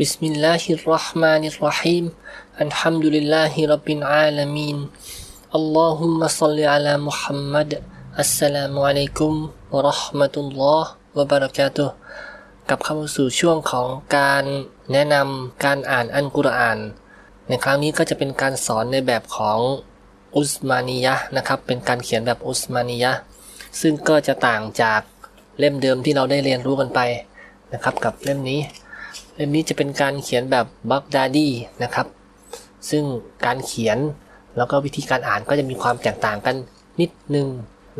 بسم الله الرحمن الرحيم الحمد لله رب العالمين اللهم صل على محمد السلام عليكم ورحمة الله وبركاته กลับเข้าสู่ช่วงของการแนะนำการอ่านอัลกุรอาน ในครั้งนี้ก็จะเป็นการสอนในแบบของอุสมานียะห์นะครับ เป็นการเขียนแบบอุสมานียะห์ซึ่งก็จะต่างจากเล่มเดิมที่เราได้เรียนรู้กันไปนะครับ กับเล่มนี้ เล่มนี้จะเป็นการเขียนแบบบักดาดี้นะครับ ซึ่งการเขียนแล้วก็วิธีการอ่านก็จะมีความแตกต่างกันนิดนึง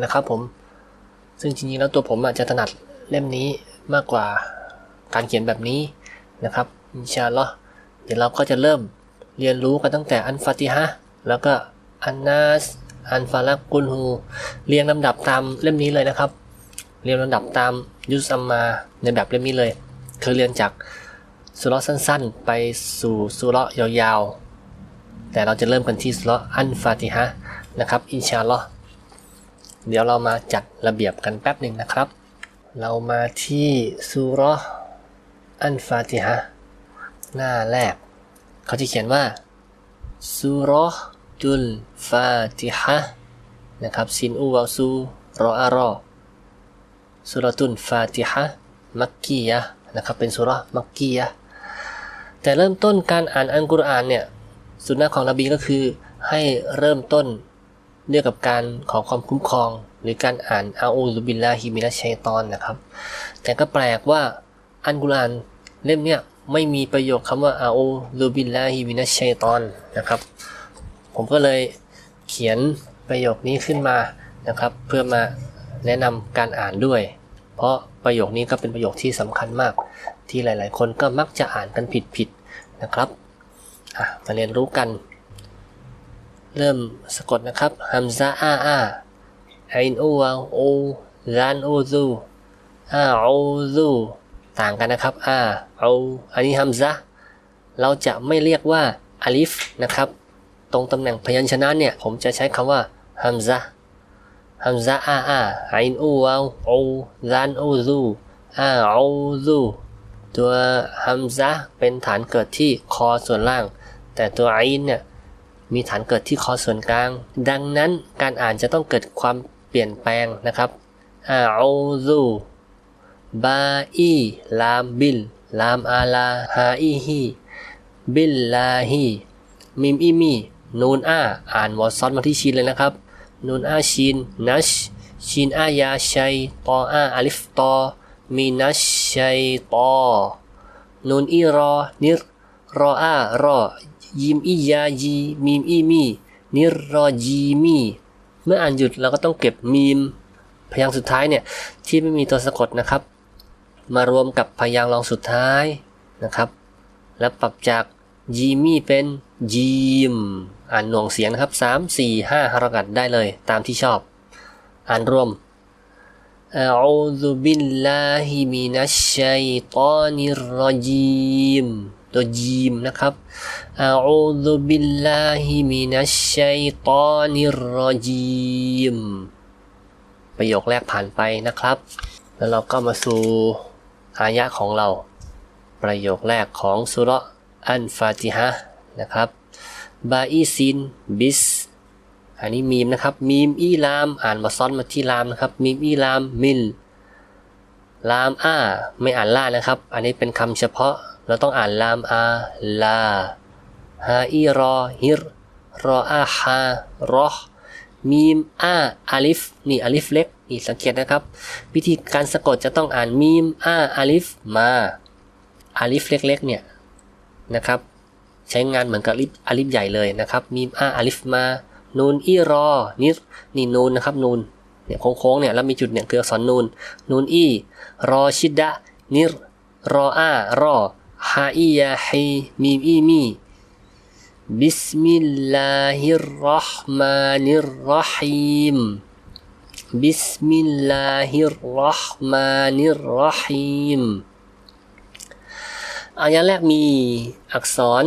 นะครับผม ซึ่งจริงๆแล้วตัวผมอาจจะถนัดเล่มนี้มากกว่าการเขียนแบบนี้นะครับอินชาลอเดี๋ยวเราก็จะเริ่มเรียนรู้กันตั้งแต่อันฟาติฮะแล้วก็อันนัสอันฟาลักกุลฮูเรียงลำดับตามเล่มนี้เลยนะครับ เรียงลำดับตามยุสอัมมาในแบบเล่มนี้เลย คือเรียนจาก สุราะสั้นๆ ไปสู่สุราะยาวๆ แต่เราจะเริ่มกันที่สุราะอันฟาติฮะนะครับ อินชาลอเดี๋ยวเรามาจัดระเบียบกันแป๊บหนึ่งนะครับ เรามาที่สุราะอันฟาติฮะหน้าแรก เขาจะเขียนว่าสุราะห์ตุลฟาติฮะนะครับซินอูวาซูรออารอสุรตุนฟาติฮะมักกียะนะครับเป็นสุราะมักกียะ แต่เริ่มต้นการอ่านอัลกุรอานเนี่ยสุนนะของนบีก็คือให้เริ่มต้นเรื่องกับการขอความคุ้มครอง หรือการอ่านอาอูซุบิลลาฮิมินัชชัยตอนนะครับ แต่ก็แปลกว่าอัลกุรอานเล่มเนี่ยไม่มีประโยคคำว่าอาอูซุบิลลาฮิมินัชชัยตอนนะครับ ผมก็เลยเขียนประโยคนี้ขึ้นมานะครับ เพื่อมาแนะนำการอ่านด้วย เพราะประโยคนี้ก็เป็นประโยคที่สำคัญมาก ที่หลาย ๆ คนก็มักจะอ่านกันผิด ๆ นะครับมาเรียนรู้กัน เริ่มสะกดนะครับฮัมซาอาอาไอนอูวาโอลานโอซูอาโอซูต่างกันนะครับอาอาอันนี้ฮัมซาเราจะไม่เรียกว่าอาลิฟนะครับ ตรงตำแหน่งพยัญชนะเนี่ย ผมจะใช้คำว่าฮัมซาฮัมซาอาอาไอนอูวาวอูซานอูซูอาอูซู ตัวฮัมซาเป็นฐานเกิดที่คอส่วนล่าง แต่ตัวไอนเนี่ยมีฐานเกิดที่คอส่วนกลาง ดังนั้นการอ่านจะต้องเกิดความเปลี่ยนแปลงนะครับอาอูซูบาอีลามบิล ลามอาลาฮาอีฮีบิลลาฮีมิมอีมีนูนอาอ่านวอซอนมาที่ชินเลยนะครับนูนอาชินนัชชินอายาชัยตออาอาลิฟตอ มีนัชชัยตอนูนอีรอ นิรรออารอ ยิมอียาจีมีมอีมี นิรรอจีมี เมื่ออ่านหยุดเราก็ต้องเก็บมีม พยางค์สุดท้ายเนี่ยที่ไม่มีตัวสะกดนะครับ มารวมกับพยางค์รองสุดท้ายนะครับ แล้วปรับจากจีมี่เป็นจีม อ่านหน่วงเสียงนะครับ 3 4 5ฮารักัดได้เลยตามที่ชอบ อ่านรวม أعوذ بالله من الشيطان الرجيم ตัวจีมนะครับ أعوذ بالله من الشيطان الرجيم ประโยคแรกผ่านไปนะครับ แล้วเราก็มาสู่อายะของเรา ประโยคแรกของสุเราะห์อันฟาติฮะห์นะครับ บาอีซินบิส อันนี้มีมนะครับมีมอีลาม อ่านมาซ้อนมาที่ลามนะครับมีมอีลามมิลลามอาไม่อ่านล่านะครับ อันนี้เป็นคำเฉพาะ เราต้องอ่านลามอาลาฮาอีรอฮิรรออาฮารอมีมอาอาลิฟนี่อาลิฟเล็กนี่สังเกตนะครับ วิธีการสะกดจะต้องอ่านมีมอาอาลิฟมาอาลิฟเล็กๆเนี่ยนะครับ ใช้งานเหมือนกับอาลิฟอาลิฟใหญ่เลยนะครับมีมอาอาลิฟมา นูนอีรอนิรนี่นูนนะครับนูนเนี่ยโค้งๆเนี่ยแล้วมีจุดเนี่ยคืออักษรนูนนูนอีรอชิดะนิรรออารอฮาอียาฮีมีมอีมีบิสมิลลาฮิรราะห์มานิรราะฮีมบิสมิลลาฮิรราะห์มานิรราะฮีมอายะแรกมีอักษร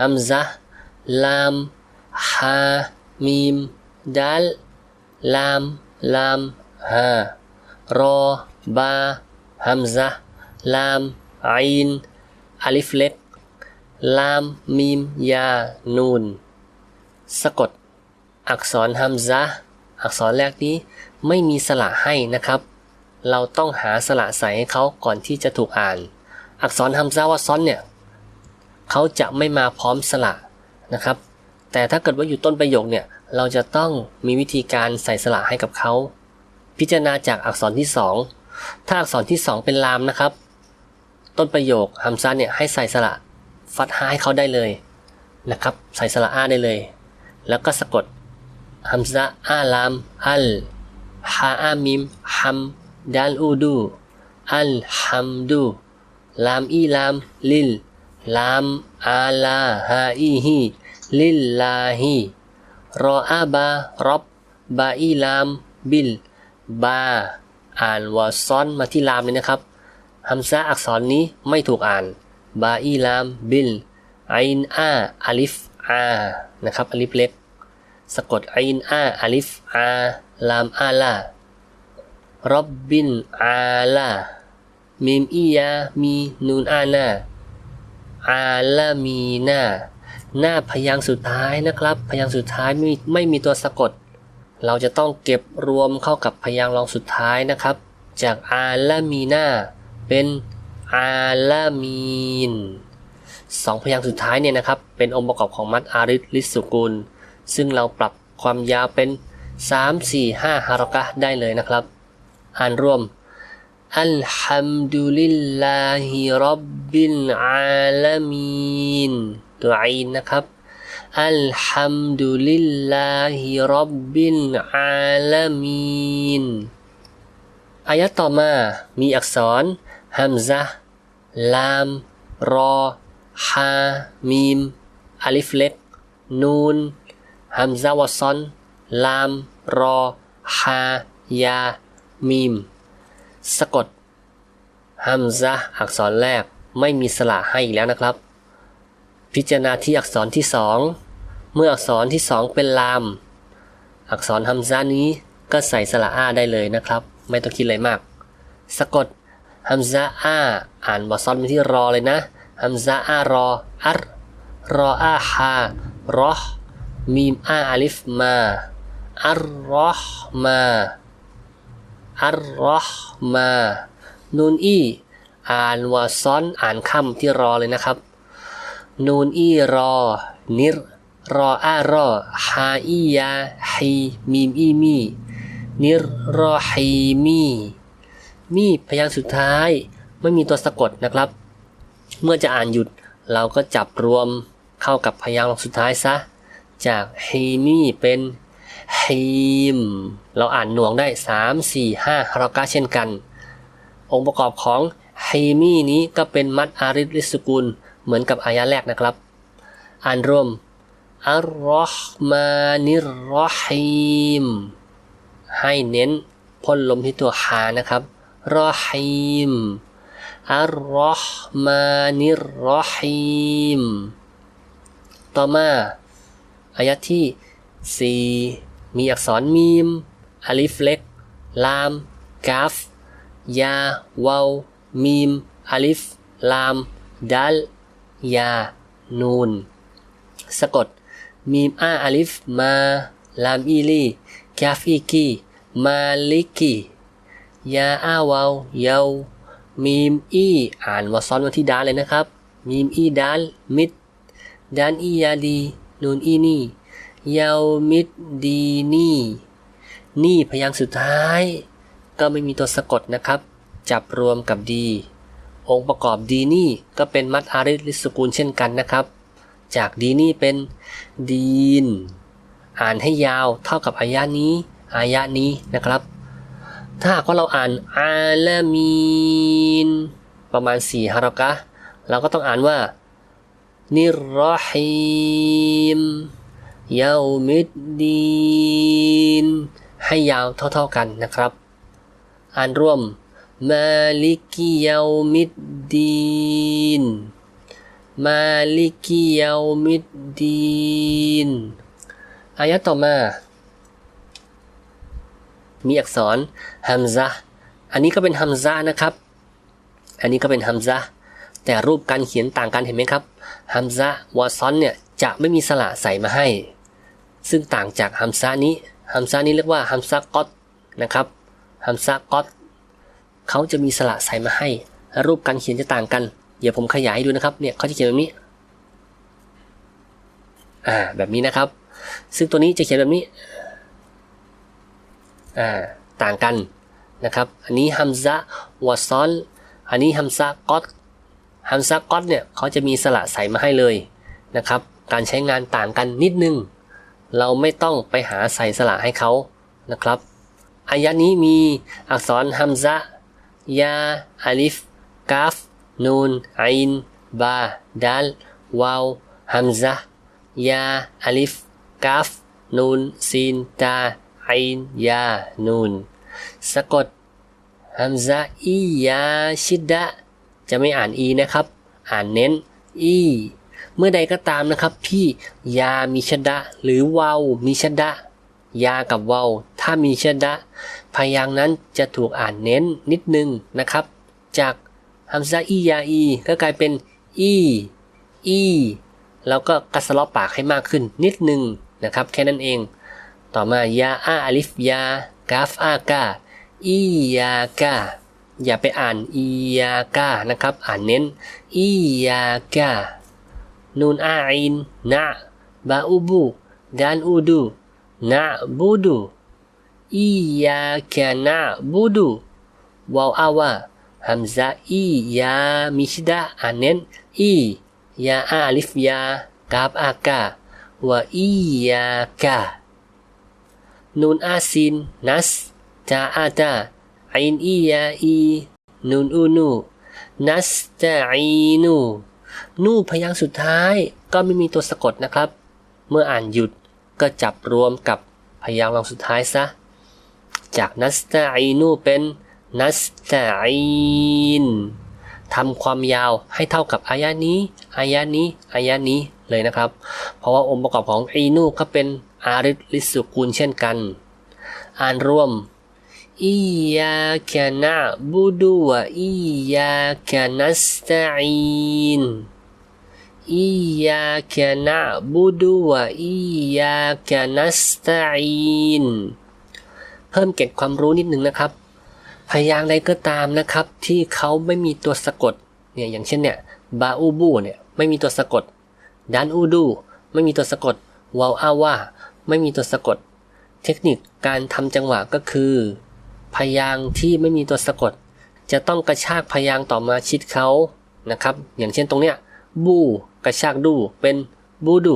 ฮัมซะลามฮา มีมดัลลามลามฮารอบาฮัมซะลามอินอาลิฟเล็กลามมีมยานูนสะกด อักษรฮัมซะอักษรแรกนี้ไม่มีสระให้นะครับ เราต้องหาสระใส่ให้เขาก่อนที่จะถูกอ่าน อักษรฮัมซะห์วะซอนเนี่ยเขาจะไม่มาพร้อมสระนะครับ แต่ถ้าเกิดว่าอยู่ต้นประโยคเนี่ย เราจะต้องมีวิธีการใส่สระให้กับเขา พิจารณาจากอักษรที่สองถ้าอักษรที่สองเป็นลามนะครับ ต้นประโยคฮัมซะห์เนี่ยให้ใส่สระฟัตฮาให้เขาได้เลยนะครับ ใส่สระอาได้เลย แล้วก็สะกดฮัมซะอาลาม อัลฮาอามิมฮัมดัลอูดูอัลฮัมดูลามอีลามลิลลามอาลาฮาอีฮี ลิลลาฮีรออาบารอบบาอีลาม บิล บา อ่านวอซ้อนมาที่ลามเลยนะครับฮัมซะอักษรนี้ไม่ถูกอ่าน บาอีลาม บิลไอนอาอาลิฟอานะครับอาลิฟเล็ก สะกดไอนอาอาลิฟอาลามอาลารับบินอาลามิมอียามีนูนอานาอาลามีนา หน้าพยางค์สุดท้ายนะครับ พยางค์สุดท้ายไม่ไม่มีตัวสะกด เราจะต้องเก็บรวมเข้ากับพยางค์รองสุดท้ายนะครับ จากอาลามีหน้าเป็นอาลามีนสองพยางค์สุดท้ายเนี่ยนะครับ เป็นองค์ประกอบของมัดอาริสลิสสุกุล ซึ่งเราปรับความยาวเป็น 3 4 5ฮารกะได้เลยนะครับ อ่านรวมอัลฮัมดุลิลลาฮิรับบิลอาลามีน ตัวอินนะครับอัลฮัมดุลิลลาฮิรับบิลอาลามีนอายะต่อมามีอักษรฮัมซะลาม รอฮามีมอาลิฟเล็ก นูนฮัมซาวะซอน ลาม รอฮายา มีม สะกดฮัมซะอักษรแรกไม่มีสระให้อีกแล้วนะครับ พิจารณาที่อักษรที่สองเมื่ออักษรที่สองเป็นลาม อักษรฮัมซะห์นี้ก็ใส่สระอาได้เลยนะครับ ไม่ต้องคิดอะไรมาก สะกดฮัมซะอาอ่านบอซอนไปที่รอเลยนะฮัมซะอารออัรรออาฮารอห์มีมอาอาลิฟมาอัรรอห์มาอัรรอห์มานูนอีอ่านวาซ้อนอ่านคำที่รอเลยนะครับ นูนอีรอ นิรรออารอฮาอียาฮีมีมอีมีนิรรอฮีมีมีพยางค์สุดท้ายไม่มีตัวสะกดนะครับ เมื่อจะอ่านหยุดเราก็จับรวมเข้ากับพยางค์สุดท้ายซะ จากฮีมีเป็นฮีม เราอ่านหน่วงได้ 3 4 5ฮารากะเช่นกัน องค์ประกอบของฮีมีนี้ก็เป็นมัดอาริสลิสกุล เหมือนกับอายะแรกนะครับ อ่านรวมอัลรอห์มานิรรฮีมให้เน้นพ่นลมที่ตัวฮานะครับรอฮีมอัลรอห์มานิรรฮีมต่อมาอายะที่ 4 มีอักษรมีมอาลิฟเล็ก ลาม กาฟ ยา วาว มีมอาลิฟ ลาม ดัล ยา นูน สะกด มีมอาอาลิฟ มา ลามอีลีกาฟอีกีมาลิกียาอาวาวเยามีมอีอ่านวาซ้อนมาที่ดาลเลยนะครับ มีมอีดาลมิดดานอียาดี นูนอีนี่เยามิดดีนี่ นี่พยางค์สุดท้าย ก็ไม่มีตัวสะกดนะครับ จับรวมกับดี องค์ประกอบดีนี่ก็เป็นมัดอาริลิสกุลเช่นกันนะครับ จากดีนี่เป็นดีน อ่านให้ยาวเท่ากับอายะนี้อายะนี้นะครับ ถ้าหากว่าเราอ่านอาลามีน ประมาณ 4ฮารากะเราก็ต้องอ่านว่านิรฮีมยามิดดีน ให้ยาวเท่าๆกันนะครับ อ่านร่วม มาลิกิยามิดดีน มาลิกิยามิดดีน อายะต่อมา มีอักษรฮัมซะอันนี้ก็เป็นฮัมซะนะครับ อันนี้ก็เป็นฮัมซะแต่รูปการเขียนต่างกันเห็นไหมครับฮัมซะวอซอนเนี่ยจะไม่มีสระใส่มาให้ ซึ่งต่างจากฮัมซะนี้ฮัมซะนี้เรียกว่าฮัมซะกอตนะครับฮัมซะกอต เขาจะมีสระใส่มาให้ รูปการเขียนจะต่างกัน เดี๋ยวผมขยายให้ดูนะครับ เนี่ยเขาจะเขียนแบบนี้ อ่า แบบนี้นะครับ ซึ่งตัวนี้จะเขียนแบบนี้ อ่า ต่างกันนะครับ อันนี้ฮัมซะวอซอน อันนี้ฮัมซะกอตฮัมซะกอตเนี่ยเขาจะมีสระใส่มาให้เลยนะครับ การใช้งานต่างกันนิดนึง เราไม่ต้องไปหาใส่สระให้เขานะครับอายะนี้มีอักษรฮัมซะ ยาอาลิฟกาฟนูนอินบาดัลวาวฮัมซะยาอาลิฟกาฟนูนซีนตาอินยานูนสะกดฮัมซะอียาชิดะจะไม่อ่านอีนะครับ อ่านเน้นอีเมื่อใดก็ตามนะครับที่ยามีชดะหรือวาวมีชดะ ยากับวาวถ้ามีเชดะพยางนั้นจะถูกอ่านเน้นนิดนึงนะครับ จากฮัมซะอียาอีก็กลายเป็นอีอีแล้วก็กัสลอปากให้มากขึ้นนิดนึงนะครับ แค่นั้นเอง ต่อมายาอาอาลิฟยากาฟอากาอียากาอย่าไปอ่านอียากานะครับ อ่านเน้นอียากานูนอาอินนะบาอูบูดานอูดู นะบูดูอียากานะบูดูวาวอาวาฮัมซาอียามิชดาอ่านเนนอียาอาลิฟยากาฟอากาวะอียากา nun asin nas ta ata ain iya i nun unu nas ta inu นูพยางค์สุดท้ายก็ไม่มีตัวสะกดนะครับ เมื่ออ่านหยุด ก็จับรวมกับพยางค์รองสุดท้ายซะ จากนัสตาอีนูเป็นนัสตาอีนทำความยาวให้เท่ากับอายะนี้อายะนี้อายะนี้เลยนะครับ เพราะว่าองค์ประกอบของอีนูก็เป็นอาริลิสุกูลเช่นกัน อ่านรวมอียาแคนะบูดูวอียาแคนัสตาอีน อียาแคนะบูดูวะอียาแคนัสตาอีนเพิ่มเก็บความรู้นิดนึงนะครับ พยางใดก็ตามนะครับ ที่เขาไม่มีตัวสะกดเนี่ยอย่างเช่นเนี่ยบาอูบูเนี่ยไม่มีตัวสะกดดันอูดู ไม่มีตัวสะกดวาวอาว่าไม่มีตัวสะกด เทคนิคการทำจังหวะก็คือ พยางที่ไม่มีตัวสะกด จะต้องกระชากพยางต่อมาชิดเขานะครับ อย่างเช่นตรงเนี้ย บูกระชากดูเป็นบูดู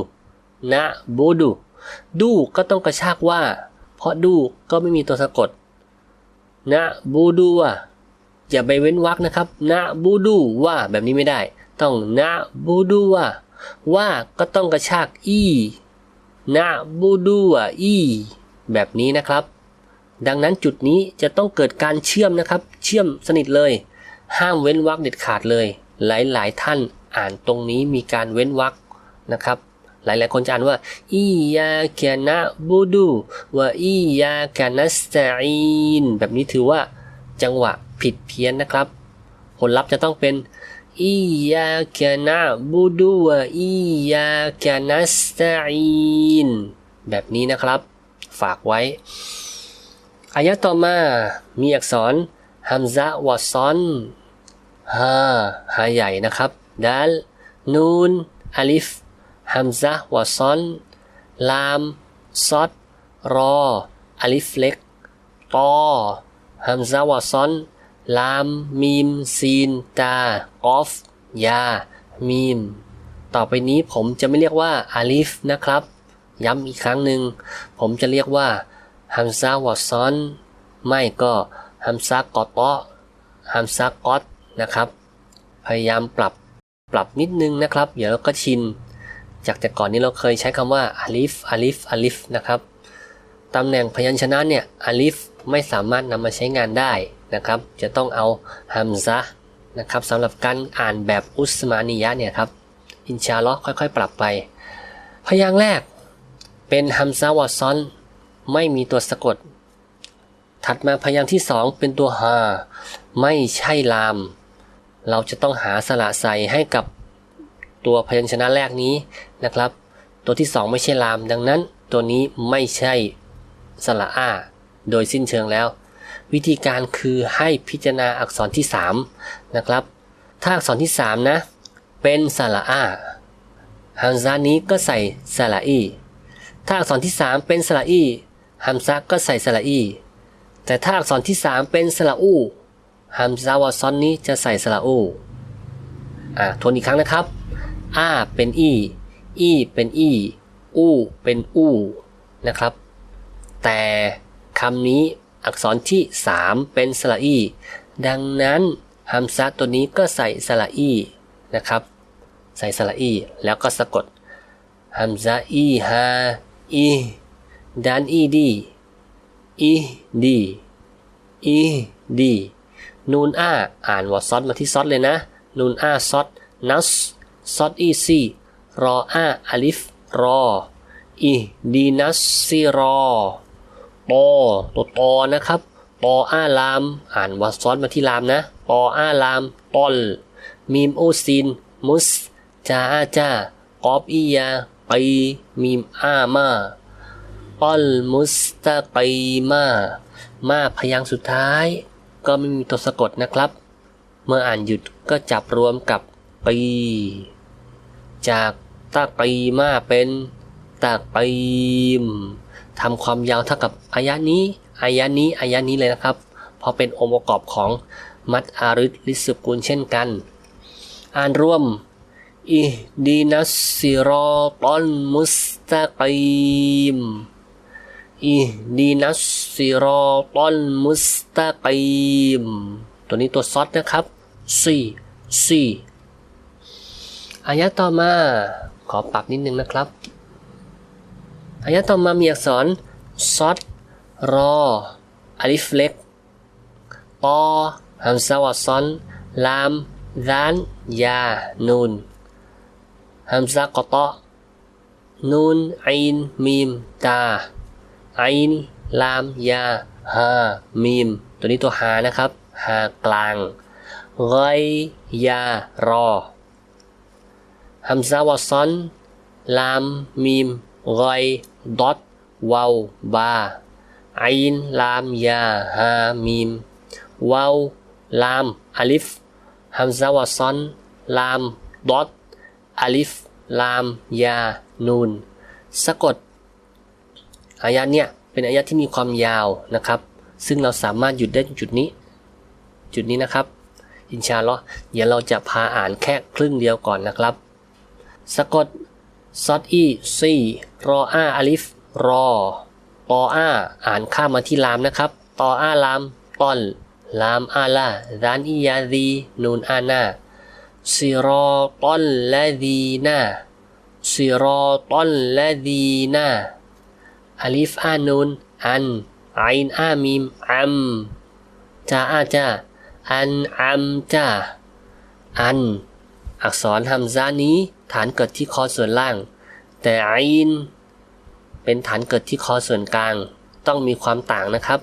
นะบูดูดูก็ต้องกระชากว่า เพราะดูก็ไม่มีตัวสะกด นะบูดูอะอย่าไปเว้นวรรคนะครับ นะบูดูว่าแบบนี้ไม่ได้ ต้องนะบูดูว่าว่าก็ต้องกระชากอีนะบูดูอะอีแบบนี้นะครับ ดังนั้นจุดนี้จะต้องเกิดการเชื่อมนะครับ เชื่อมสนิทเลย ห้ามเว้นวรรคเด็ดขาดเลย หลาย ๆ ท่าน อ่านตรงนี้มีการเว้นวรรคนะครับ หลายๆคนจะอ่านว่าอียาแกนะบูดูว่าอียาแกนัสตอีนแบบนี้ถือว่าจังหวะผิดเพี้ยนนะครับ ผลลัพธ์จะต้องเป็นอียาแกนะบูดูว่าอียาแกนัสตอีนแบบนี้นะครับ ฝากไว้อายะต่อมา มีอักษรฮัมซะวะซอนฮาฮาใหญ่นะครับ ดัลนูนอาลิฟฮัมซะวะซอน ลาม ซอดรออาลิฟเล็กตอฮัมซะวะซอน ลาม มีม ซีน ตากอฟ ยา มีม ต่อไปนี้ผมจะไม่เรียกว่าอาลิฟนะครับ ย้ำอีกครั้งหนึ่ง ผมจะเรียกว่าฮัมซาวอซอน ไม่ก็ฮัมซากอตอฮัมซากอตนะครับ พยายามปรับ ปรับนิดนึงนะครับ เดี๋ยวเราก็ชิน จากแต่ก่อนนี้เราเคยใช้คำว่าอาลิฟอาลิฟอาลิฟนะครับตำแหน่งพยัญชนะเนี่ยอาลิฟไม่สามารถนำมาใช้งานได้นะครับ จะต้องเอาฮัมซะนะครับสำหรับการอ่านแบบอุสมานียะเนี่ยครับ อินชาลอค่อยๆ ปรับไป พยางค์แรกเป็นฮัมซาวอซอนไม่มีตัวสะกด ถัดมาพยางค์ที่สองเป็นตัวฮาไม่ใช่ลาม เราจะต้องหาสระใส่ให้กับตัวพยัญชนะแรกนี้นะครับ ตัวที่ 2 ไม่ใช่ลาม ดังนั้น ตัวนี้ไม่ใช่สระอาโดยสิ้นเชิงแล้ว วิธีการคือให้พิจารณาอักษรที่ 3 นะครับ ถ้าอักษรที่ 3 นะ เป็นสระอาฮัมซานี้ก็ใส่สระอีถ้าอักษรที่ 3 เป็นสระอีฮัมซาก็ใส่สระอีแต่ถ้าอักษรที่ 3 เป็นสระอู ฮัมซาวาซอนนี้จะใส่สระอูอ่าทวนอีกครั้งนะครับอาเป็นอีอีเป็นอีอูเป็นอูนะครับ แต่คำนี้อักษรที่ 3 เป็นสระอี ดังนั้นฮัมซาตัวนี้ก็ใส่สระอีนะครับ ใส่สระอีแล้วก็สะกดฮัมซาอีฮาอีดันอีดีอีดีอีดี นูนอาอ่านว่าซอดมาที่ซอดเลยนะ นูนอาซอดนัสซอดอีซีรออาอาลิฟรออีดีนัสซีรอปอตัวตอนะครับปออาลาม อ่านว่าซอดมาที่ลามนะปออาลามปอลมีมโอซิน มุสจาอาจากอบอียาไปมีมอามาปอลมุสตะไปมา มาพยางสุดท้าย ก็ไม่มีตัวสะกดนะครับ เมื่ออ่านหยุดก็จับรวมกับปี จากตะปีมาเป็นตะปีมทำความยาวเท่ากับอายะนี้อายะนี้อายะนี้เลยนะครับเพราะเป็นองค์ประกอบของมัดอาริดลิสกุลเช่นกัน อ่านร่วมอิดีนัสซิรอตอนมุสตะกีม อิดีนัสซิรอตอนมุสตะกีม ตัวนี้ตัวซอดนะครับซีซีอายะต่อมา ขอปรับนิดนึงนะครับ อายะต่อมามีอักษรซอดรออลิฟเล็กปอฮัมซาวะซอนลามดานยานูนฮัมซากตะนูนอินมีมตา ไอินลาม ยาฮามีม ตัวนี้ตัวฮานะครับฮากลางไรยารอฮัมซาวซอนลามมีมไรดอทวาวบาอินลาม ยาฮามีมวาวลามอาลิฟฮัมซาวซอนลามดอทอาลิฟลาม ยานูน สะกด อายะเนี่ยเป็นอายะที่มีความยาวนะครับ ซึ่งเราสามารถหยุดได้จุดนี้ จุดนี้นะครับ อินชาลอเดี๋ยวเราจะพาอ่านแค่ครึ่งเดียวก่อนนะครับ สะกดซอดอีซีรออาอลิฟรอตออาอ่านข้ามมาที่ลามนะครับตออาลามตอนลามอาลาดานอียาดีนูนอานาซิรอตอนละดีนาซิรอตอนละดีนา อลิฟอานูนอันไอนอามิมอัมจาอาจาอันอัมจาอัน อักษรฮัมซานี้ ฐานเกิดที่คอส่วนล่าง แต่ไอนเป็นฐานเกิดที่คอส่วนกลาง ต้องมีความต่างนะครับ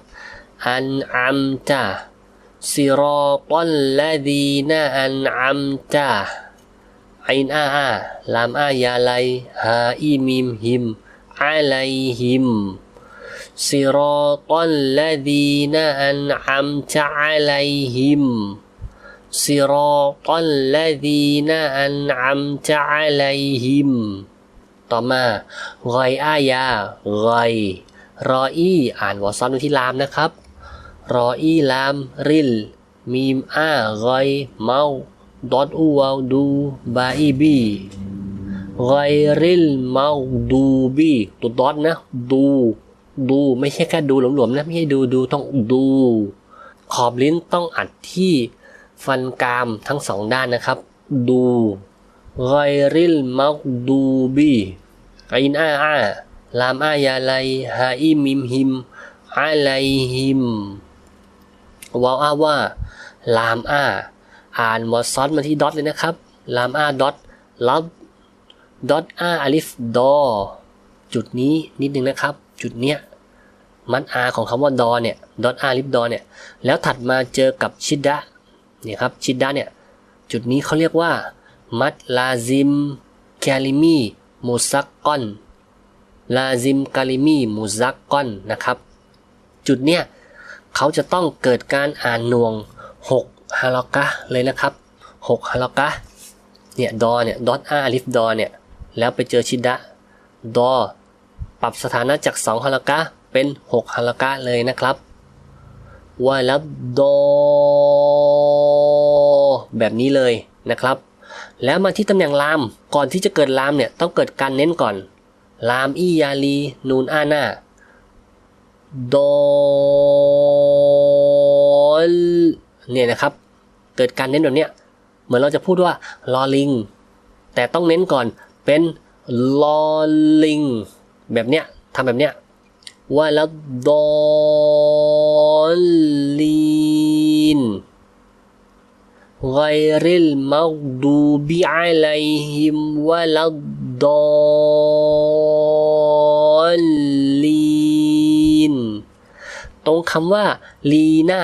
อันอัมจาซิรอตัลละดีนาอันอัมจาไอนอาอาลามอายาไลฮาอีมิมหิม อาไลหิมซิรอตัลละดีนาอันอัมจาอาไลหิม صراط الذين أنعمت عليهم ต่อมาไกอายาไกรออีอ่านวอซ้อนไว้ที่ลามนะครับ รออีลามริล มีมอาไกเมาดอดอูวาวดูบาอีบี ไกริลเมาดูบีตัวดอดนะดูดูไม่ใช่แค่ดูหลวมๆนะไม่ใช่ดูดูต้องดู ขอบลิ้นต้องอัดที่ฟันกรามทั้งสองด้านนะครับ ดูไกริลมักดูบีอินอาอาลามอายาไลฮาอิมิมหิมอาไลหิมวาวอาว่า ลามอาอ่านวอซอนมาที่ดอทเลยนะครับ ลามอาดอทลับ ดอทอาอลิฟดอจุดนี้นิดนึงนะครับ จุดเนี้ยมันอาของคำว่าดอเนี่ยดอทอาลิฟดอเนี่ยแล้วถัดมาเจอกับชิดะเนี่ยครับชิดดะเนี่ยจุดนี้เขาเรียกว่ามัดลาซิมกาลิมีมุซักกอนลาซิมกาลิมีมุซักกอนนะครับ จุดเนี้ยเขาจะต้องเกิดการอ่านหน่วง 6ฮาลอกะเลยนะครับ 6ฮาลอกะเนี่ยดอเนี่ยดอทอาลิฟดอเนี่ย แล้วไปเจอชิดะดอปรับสถานะจาก 2ฮาลากะเป็น 6ฮาลากะเลยนะครับวะลับดอแบบนี้เลยนะครับ แล้วมาที่ตำแหน่งลามก่อนที่จะเกิดลามเนี่ยต้องเกิดการเน้นก่อน ลามอียาลีนูนอาหน้าดอลเนี่ยนะครับ เกิดการเน้นแบบเนี้ยเหมือนเราจะพูดว่าลอลิง แต่ต้องเน้นก่อน เป็นลอลิง แบบเนี้ยทำแบบเนี้ยว่าแล้วดอลีน غير المغضوب عليهم ولا الضالين ตรงคำว่าลีน่า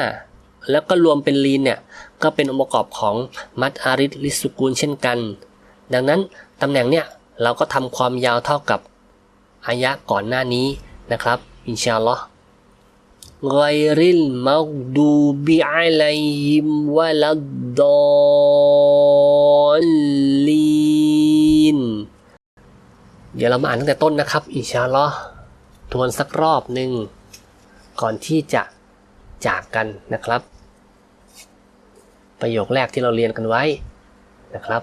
แล้วก็รวมเป็นลีนเนี่ย ก็เป็นองค์ประกอบของมัดอาริสลิสุกูลเช่นกัน ดังนั้น ตำแหน่งเนี่ย เราก็ทำความยาวเท่ากับอายะก่อนหน้านี้นะครับ อินชาอัลลอฮ์ غير المغضوب عليهم ولا الضالين เดี๋ยวเรามาอ่านตั้งแต่ต้นนะครับ อินชาอัลลอฮ์ทวนสักรอบหนึ่งก่อนที่จะจากกันนะครับ ประโยคแรกที่เราเรียนกันไว้นะครับ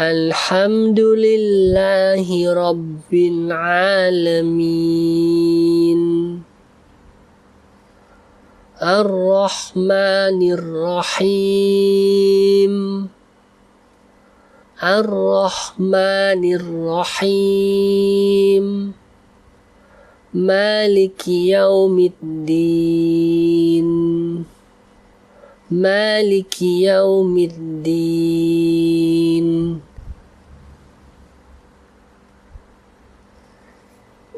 الحمد لله رب العالمين. الرحمن الرحيم. الرحمن الرحيم. مالك يوم الدين. مالك يوم الدين.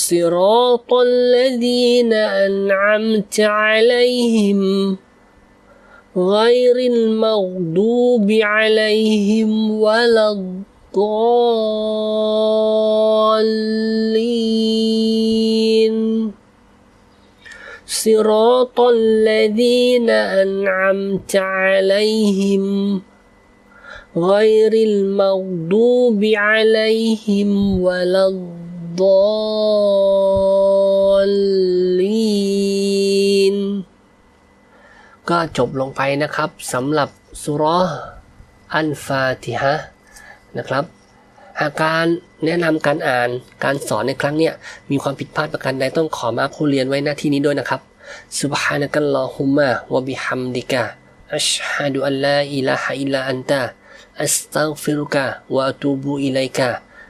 صراط الذين أنعمت عليهم غير المغضوب عليهم ولا الضالين. صراط الذين أنعمت عليهم غير المغضوب عليهم ولا الضالين. ก็จบลงไปนะครับสำหรับสุเรออันฟาติฮะนะครับ หากการแนะนำการอ่านการสอนในครั้งเนี้ยมีความผิดพลาดประการใดต้องขอมาผู้เรียนไว้หน้าที่นี้ด้วยนะครับ سبحانك اللهم وبحمدك أشهد أن لا إله إلا أنت أستغفرك وأتوب إليك